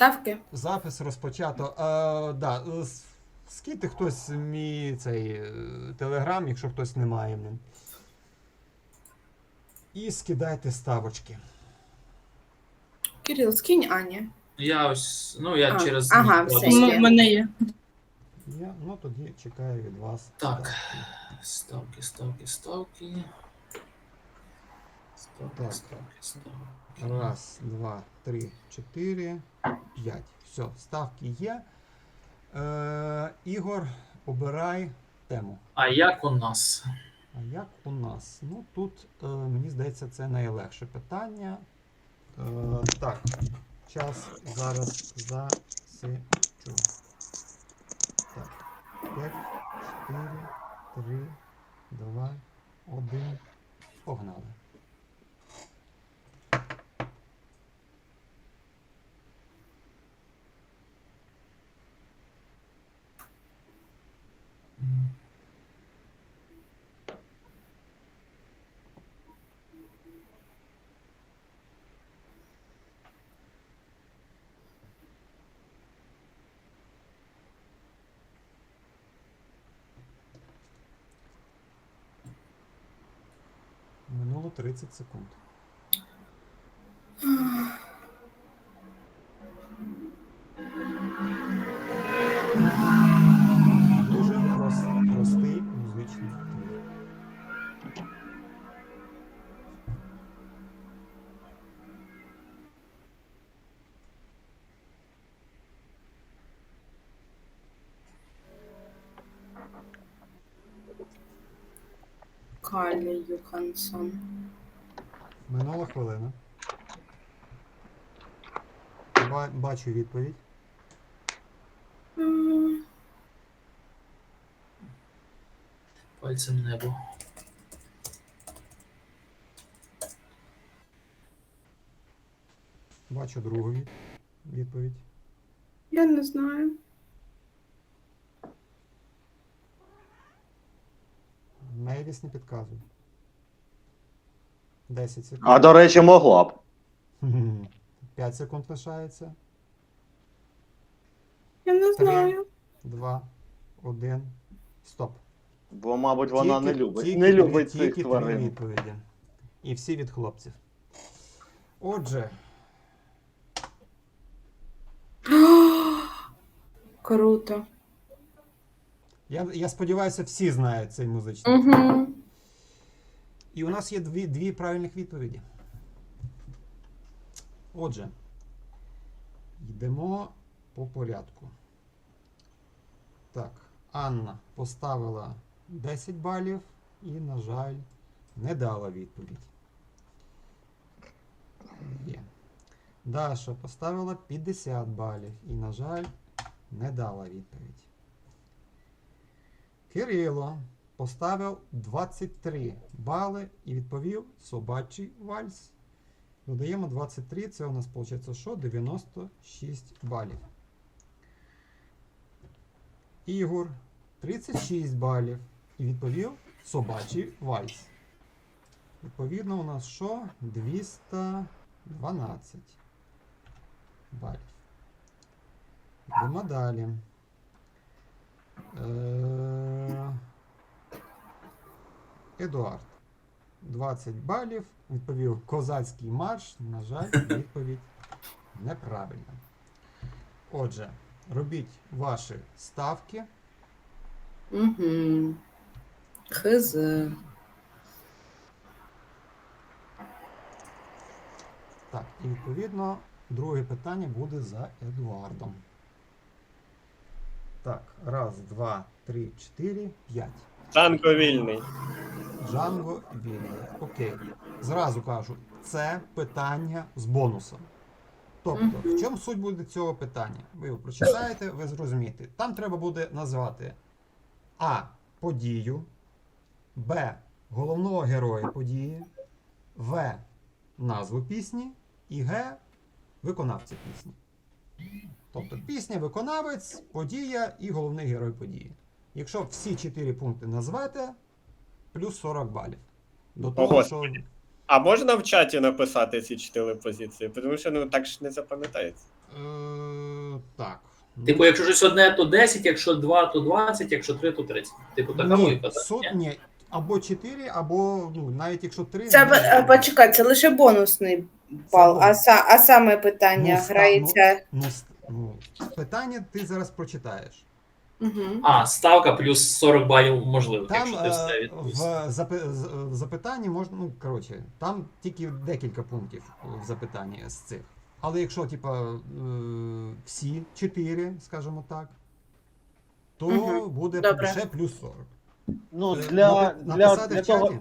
Ставки. Запис розпочато. Е, да, е, с- скиньте хтось мій цей е, телеграм, якщо хтось не має. блін. І скидайте ставочки. Кирил, скинь Ані. Я ось, ну я А, через. ага, все. кладу. Є. У мене є. Я, ну тоді чекаю від вас. Так. Ставки, ставки, ставки. Так. ставки. Раз, два, три, чотири, п'ять. Все, ставки є. Е, Ігор, обирай тему. А як у нас? А як у нас? Ну тут, е, мені здається, це найлегше питання. Е, так, час зараз засічу. Так. 5, 4, 3, 2, 1. Погнали. Минуло 30 секунд. Карлі Юхансон. Минула хвилина. Ба- Бачу відповідь. М, Пальцем небо. Бачу другу від- відповідь. Я не знаю. Не підказує. 10 секунд. А до речі, могла б. 5 секунд лишається. Я не Три. знаю. 2, 1. Стоп. Бо, мабуть, вона не любить. тільки не три- любить тільки цих три тварин. відповіді. І всі від хлопців. Отже, Круто. Я, я сподіваюся, всі знають цей музичний. Угу. І у нас є дві, дві правильних відповіді. Отже, йдемо по порядку. Так, Анна поставила 10 балів і, на жаль, не дала відповідь. Є. Даша поставила 50 балів і, на жаль, не дала відповідь. Кирило поставив 23 бали і відповів собачий вальс. Додаємо 23, це у нас виходить що? 96 балів. Ігор 36 балів і відповів собачий вальс. Відповідно, у нас що? 212 балів. Йдемо далі. Е, Едуард. 20 балів. Відповів козацький марш. На жаль, відповідь неправильна. Отже, робіть ваші ставки. Угу. Хз. Так, і відповідно, друге питання буде за Едуардом. Так, раз, два, три, чотири, п'ять. Танко вільний. Джанго вільний. Окей. Зразу кажу, це питання з бонусом. Тобто, в чому суть буде цього питання? Ви його прочитаєте, ви зрозумієте. Там треба буде назвати А. Подію, Б. Головного героя події, В. Назву пісні і Г. Виконавця пісні. Тобто пісня, виконавець, подія і головний герой події. Якщо всі чотири пункти назвете, плюс 40 балів. До того, що А можна в чаті написати ці чотири позиції? Тому що ну так ж не запам'ятається. Е, так. Типу, якщо щось одне, то 10, якщо два, то 20, якщо три, то 30. Типу, така ні, логіка. так, сот, ні? ні, або 4, або ну, навіть якщо 3. Це е, почекай, це лише бонусний бал, а, са, а саме питання Ну, ста- грається. Ну, с- ну, питання ти зараз прочитаєш. Угу. А, ставка плюс 40 балів можливо, Там якщо ти е, все в, запи- в запитанні можна, ну коротше, там тільки декілька пунктів в запитанні з цих. Але якщо, типа, е, всі чотири, скажімо так, то угу. буде Добре. ще плюс 40. Ну, Е, для, Написати для, для в чаті? Е,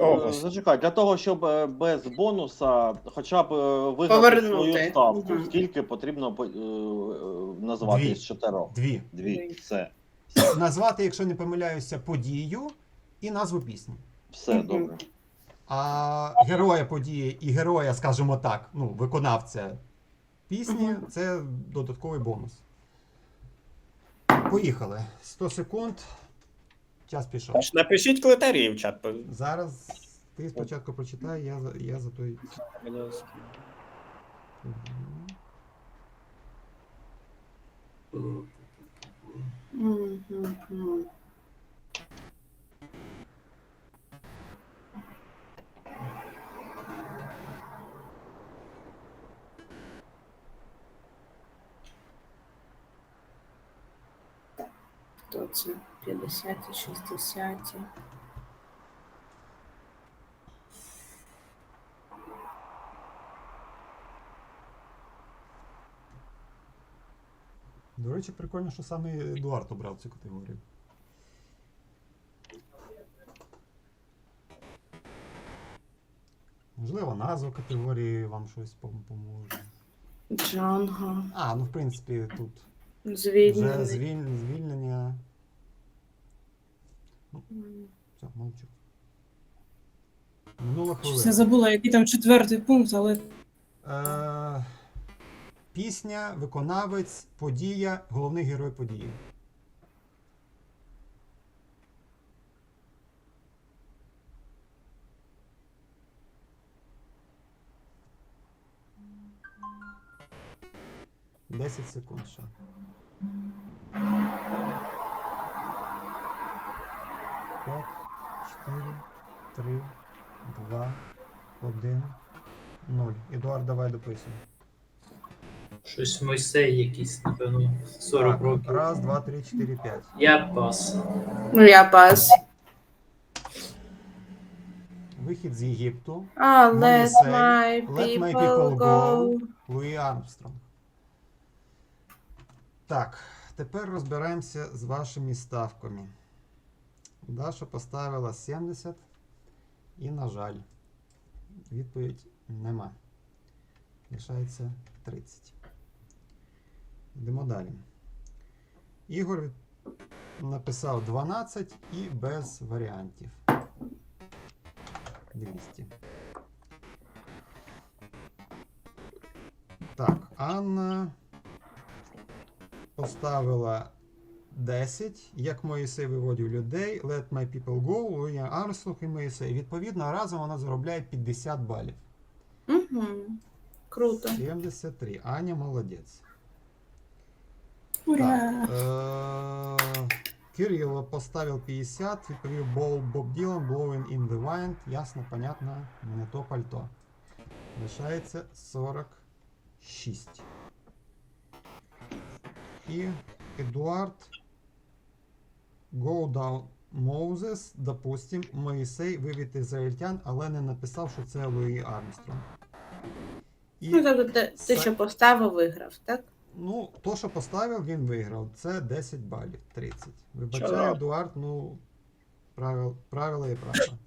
О. Зачекай, для того, щоб е, без бонуса хоча б е, виграти Повернути. свою ставку, Мгм. скільки потрібно е, е, назвати Дві. з чотирьох? Дві. Дві. Все. Назвати, якщо не помиляюся, подію і назву пісні. Все Мгм. добре. А героя події і героя, скажімо так, ну, виконавця пісні Мгм. це додатковий бонус. Поїхали. 100 секунд. Час пішов. Аж Напишіть критерії в чат. Зараз ти спочатку прочитай, я за, я за той. Мгм. Хто це? 50, 60. До речі, прикольно, що саме Едуард обрав цю категорію. Можливо, назва категорії вам щось пом- поможе. Джанго. А, ну в принципі, тут вже звіль... звільнення. М. Все, мовчу. Минула Щось я забула, який там четвертий пункт, але Е, пісня, виконавець, подія, головний герой події. Десять секунд ще. П'ять, чотири, три, два, один, нуль. Едуард, давай дописуй. Щось Мойсей якийсь, напевно, 40 Так, років. Раз, два, три, чотири, п'ять. Я пас. Ну, я пас. Вихід з Єгипту. А, let Мойсей. my Let my people go. Луї Армстронг. Так, тепер розбираємося з вашими ставками. Даша поставила 70. І, на жаль, відповідь нема. Лишається 30. Йдемо далі. Ігор написав 12 і без варіантів. 200. Так, Анна поставила 10. Як Моїсей виводив людей. Let my people go, Луї Армстронг і Моїсей. Відповідно, разом вона заробляє 50 балів. Угу. Круто. 73. Аня молодець. ура! Так, е- Кирило поставив 50, відповів Боб, Боб Ділан, Blowing in the Wind. Ясно, понятно, не то пальто. Лишається 46. І Едуард Go down Moses, допустим, Моїсей вивід ізраїльтян, але не написав, що це Луї Армстронг. І Ну, тобто ти, ти що поставив, виграв, так? Ну, то, що поставив, він виграв. Це 10 балів, 30. Вибачаю, Чудово. Едуард, ну, правил, правила і правила.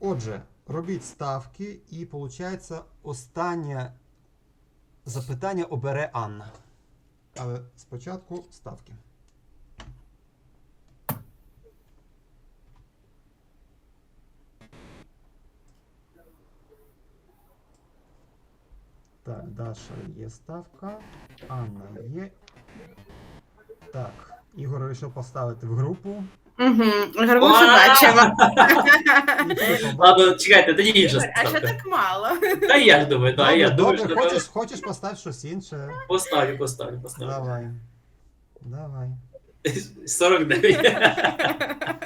Отже, робіть ставки, і виходить, останнє запитання обере Анна. Але спочатку ставки. Так, Даша є ставка, Анна є. Так, Ігор вирішив поставити в групу. Угу. Гарбузи бачимо. Ладно, чекайте, тоді інше А що так мало? Та я ж думаю, так, я Добре, думаю, добре, що хочеш, хочеш поставити щось інше? поставлю, поставлю, поставлю. Давай. Давай. 49.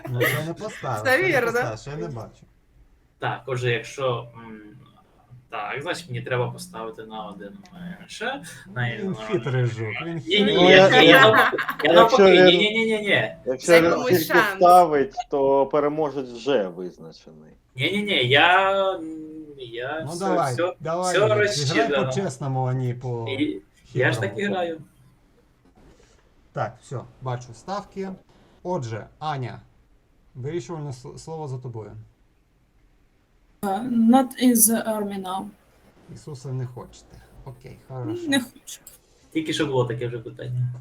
Ну, ще не поставив. Ще не вірно. поставив, Ще не бачу. Так, отже, якщо. м, Так, значить мені треба поставити на один менше. На Він хитрий жук. Він Ні, хитрий. ні, Ну, я, я- я навпаки, я Якщо навпаки, ні, ні, ні, ні, ні. Якщо Це він комусь тільки шанс. ставить, то переможець вже визначений. Ні, ні, ні, я. Я Ну все, давай, все, давай. все Ігор, Грай розчитано. по-чесному, а не по. І, я ж так і хитрому. граю. Так, все, бачу ставки. Отже, Аня, вирішувальне с- слово за тобою. Uh, Not in the army now. Ісуса не хочете. Окей, хорошо. Не хочу. Тільки що було таке вже питання.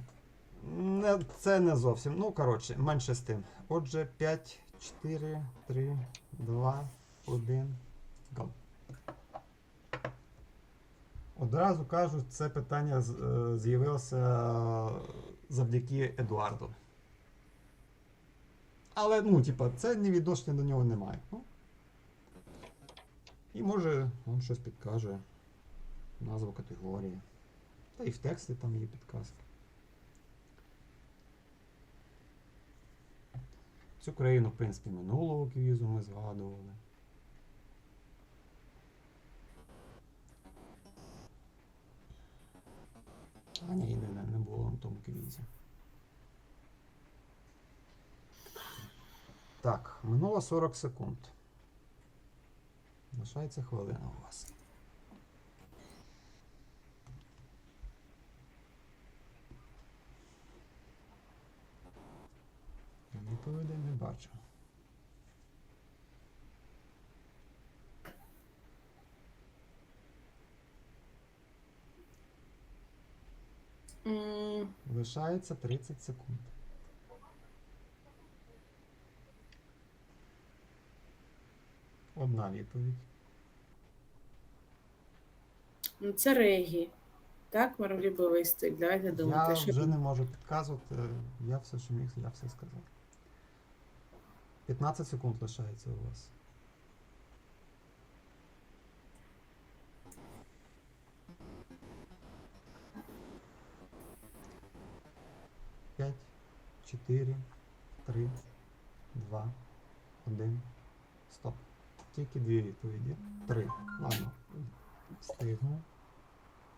Не, це не зовсім. Ну, коротше, менше з тим. Отже, 5, 4, 3, 2, 1. Go. Одразу кажу, це питання з- е, з'явилося завдяки Едуарду. Але, ну, типа, це ні відношення до нього немає. Ну. І може він щось підкаже. Назву категорії. Та і в тексті там є підказки. Цю країну, в принципі, минулого квізу ми згадували. А ні, не, не було на тому квізі. Так, минуло 40 секунд. Лишається хвилина у вас. Відповідей не бачу. Лишається 30 секунд. Одна відповідь. Ну, це регі. Так, миролюбивий стиль. Давайте Я що вже не можу підказувати. Я все, що міг, я все сказав. 15 секунд лишається у вас. П'ять, чотири, три, два, один. Стоп. Тільки дві відповіді. Три. Ладно. Встигну.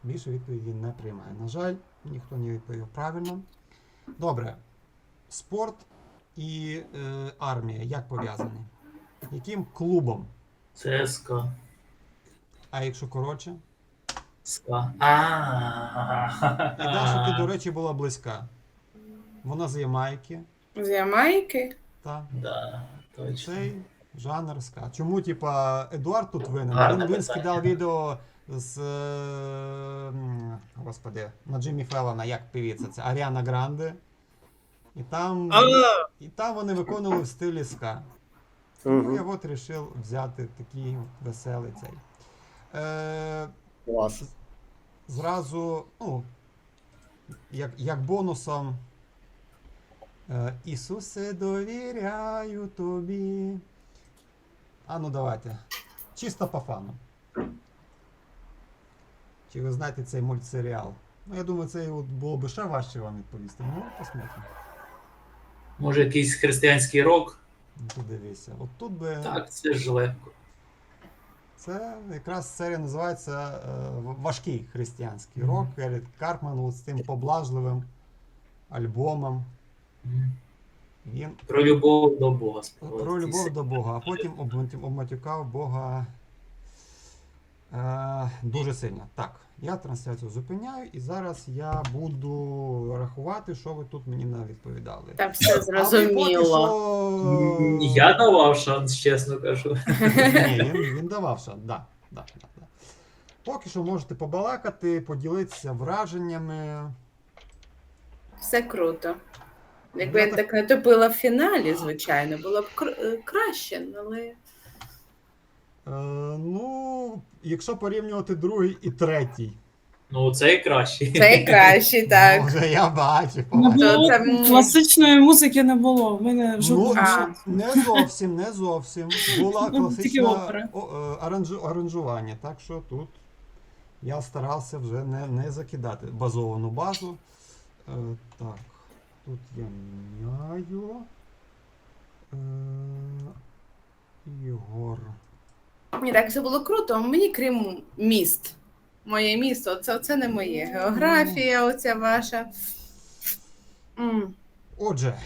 Більше відповіді не приймає. На жаль, ніхто не відповів правильно. Добре. Спорт і е, армія як пов'язані? Яким клубом? ЦСКА. А якщо коротше? СКА. І Даша, ти, до речі, була близька. Вона з Ямайки, з Ямайки. та Да, точно. цей жанр ска. Чому, типа, Едуард тут винен? Гарне Він, він питання. скидав відео з е, господи, на Джиммі Феллона, як певіця, це Аріана Гранде. І там, і там вони виконували в стилі ска. Ну, я от вирішив взяти такий веселий цей. Е, Клас. зразу, ну, як, як бонусом. Е, Ісусе, довіряю тобі. А ну давайте. Чисто по фану. Чи ви знаєте цей мультсеріал? Ну, я думаю, це було б ще важче вам відповісти. Ну, посмотримо. Може, якийсь християнський рок? Ну, тут. От тут би. Так, це ж легко. Це якраз серія називається е, Важкий християнський рок. Ерік Карпман от з тим поблажливим альбомом. Він Про любов до Бога. про любов до Бога, а потім обматю- обматюкав Бога е, дуже сильно. Так, я трансляцію зупиняю, і зараз я буду рахувати, що ви тут мені не відповідали. Там все А ви поки зрозуміло. що- Я давав шанс, чесно кажу. Ні, він, він давав шанс, да, да, да, да. Поки що можете побалакати, поділитися враженнями. Все круто. Якби Я я так- не топила в фіналі, звичайно, було б е, краще, але Е, ну, якщо порівнювати другий і третій, Ну, цей кращий. Цей кращий, так. Може, я бачу. Не було це, м, класичної музики не було. В мене Ну, жодного. а. не зовсім, не зовсім. Була Ну, класична тільки опера. о, е, аранжу- аранжування, так що тут я старався вже не, не закидати базовану базу. Е, так, тут я міняю. Е, Ігор. Ні, так це було круто. Мені крім міст. Моє місто, це, це не моє. Географія, оця ваша. М. Отже.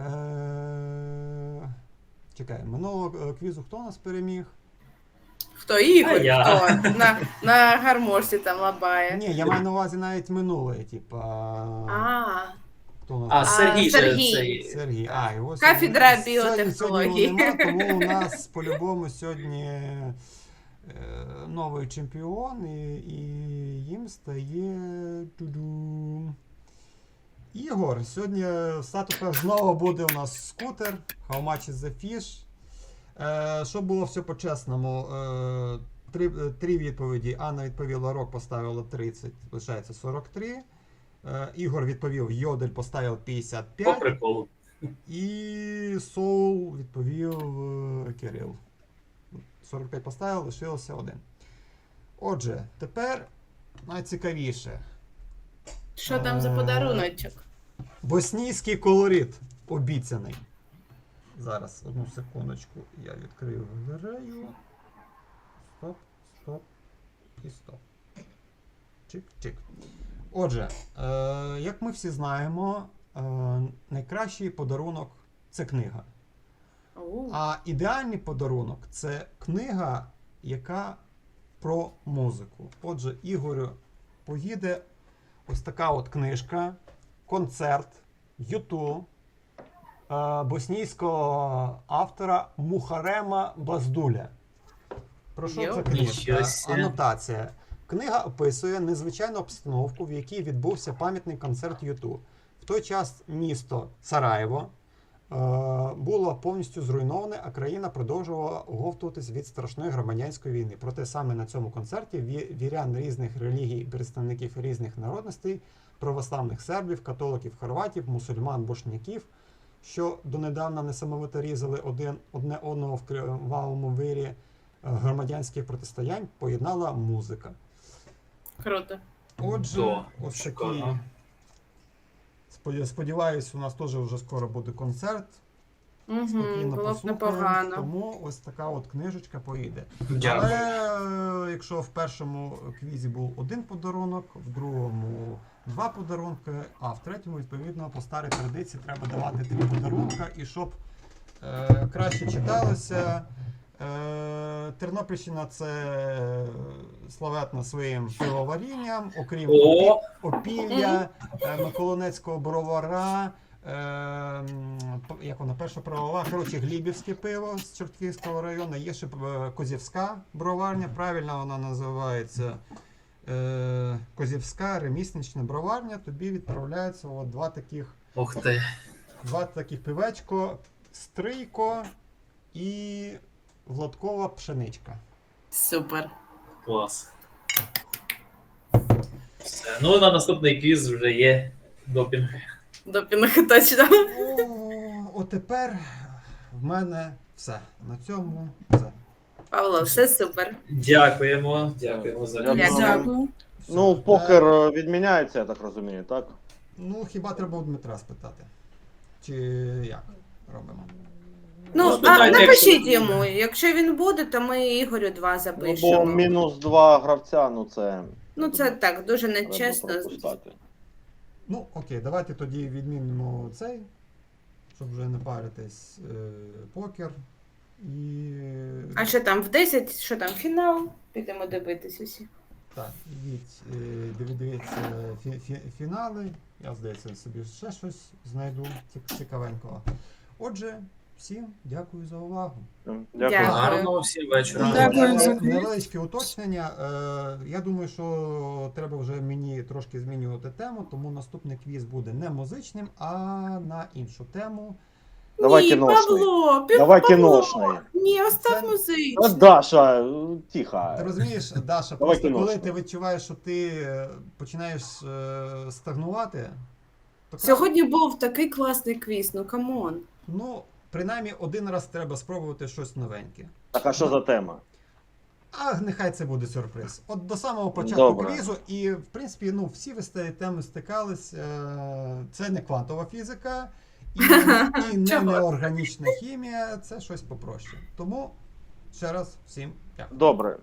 Е, чекай, минулого е, квізу хто нас переміг? Хто Ігор? А я. Хто? На, на гармошці там лабає. Ні, я маю на увазі навіть минуле, типа. А, Хто у нас? А, Сергій же Сергій. цей. Сергій. А, його Кафедра сьогодні- сьогодні- сьогодні його нема, тому у нас по-любому сьогодні е, новий чемпіон, і, і їм стає ту-ду, Ігор. Сьогодні в статусах знову буде у нас скутер. How much is the fish? Е, щоб було все по-чесному. Е, три, е, три відповіді. Анна відповіла рок, поставила 30, лишається 43. Е, Ігор відповів Йодель поставив По 55. приколу. І Соул відповів е, Кирил. 45 поставив, лишилося один. Отже, тепер найцікавіше. що там за Е, подаруночок? Боснійський колорит обіцяний. Зараз, одну секундочку, я відкрию галерею. Стоп, стоп і стоп. Чик-чик. Отже, е, як ми всі знаємо, е, найкращий подарунок це книга. А ідеальний подарунок це книга, яка про музику. Отже, Ігорю поїде ось така от книжка, концерт Юту е, боснійського автора Мухарема Баздуля. Про що Йо. це книжка? Анотація. Книга описує незвичайну обстановку, в якій відбувся пам'ятний концерт Юту. В той час місто Сараєво е, було повністю зруйноване, а країна продовжувала оговтуватись від страшної громадянської війни. Проте саме на цьому концерті вірян різних релігій, представників різних народностей, православних сербів, католиків, хорватів, мусульман, бошняків, що донедавна несамовито різали один одне одного в кривавому вирі е, громадянських протистоянь, поєднала музика. Круто. Отже, Да, ось такі. шикарно. Сподя- Сподіваюсь, у нас теж вже скоро буде концерт. Угу, Спокійно було б послухаємо. непогано. Тому ось така от книжечка поїде. Дякую. Але е, якщо в першому квізі був один подарунок, в другому два подарунки, а в третьому, відповідно, по старій традиції треба давати три подарунка. І щоб е, краще читалося. Е, Тернопільщина це славетна своїм пивоварінням, окрім опілля, е, Миколинецького бровара. Е, як вона перша правова, коротше, Глібівське пиво з Чортківського району, є ще е, Козівська броварня, правильно вона називається е, Козівська реміснична броварня. Тобі відправляються от два таких, ух ти. два таких пивечко, стрийко і Владкова пшеничка. Супер. Клас. Все. Ну, на наступний квіз вже є допінг. Допінг точно. О, Отепер в мене все. На цьому все. Павло, все супер. Дякуємо. Дякуємо за Дякую. Дякую. Ну, покер е, відміняється, я так розумію, так? Ну, хіба треба у Дмитра спитати? Чи як робимо? Ну, а спитайте, напишіть якщо- йому. Якщо він буде, то ми Ігорю два Ну, бо запишемо. мінус два гравця, ну це. Ну, це так, дуже треба нечесно. пропускати. Ну, окей, давайте тоді відмінимо цей, щоб вже не паритись. Е, покер. І. А що там в 10, що там фінал? Підемо дивитись усі. Так, ідіть, е, диві- дивіться фі- фі- фінали. Я, здається, собі ще щось знайду цік- цікавенького. Отже, всім дякую за увагу. Дякую. Дякую. Гарного всім вечора. Дякую за Е. Невеличке уточнення. Е, Я думаю, що треба вже мені трошки змінювати тему, тому наступний квіз буде не музичним, а на іншу тему. Давай Ні, кіношний. Павло, Давай Павло. кіношний. Ні, остав Це- музичний. А, Даша, тихо. Ти розумієш, Даша, Давай просто коли ти відчуваєш, що ти е, починаєш е, стагнувати, то кра- Сьогодні був такий класний квіз, ну камон. ну, принаймні один раз треба спробувати щось новеньке. Так, а що за тема? А нехай це буде сюрприз. От до самого початку Добре. квізу, і в принципі, ну, всі ви з цією темою стикались. Е, це не квантова фізика, і, і не неорганічна хімія, це щось попроще. Тому ще раз всім дякую. Добре,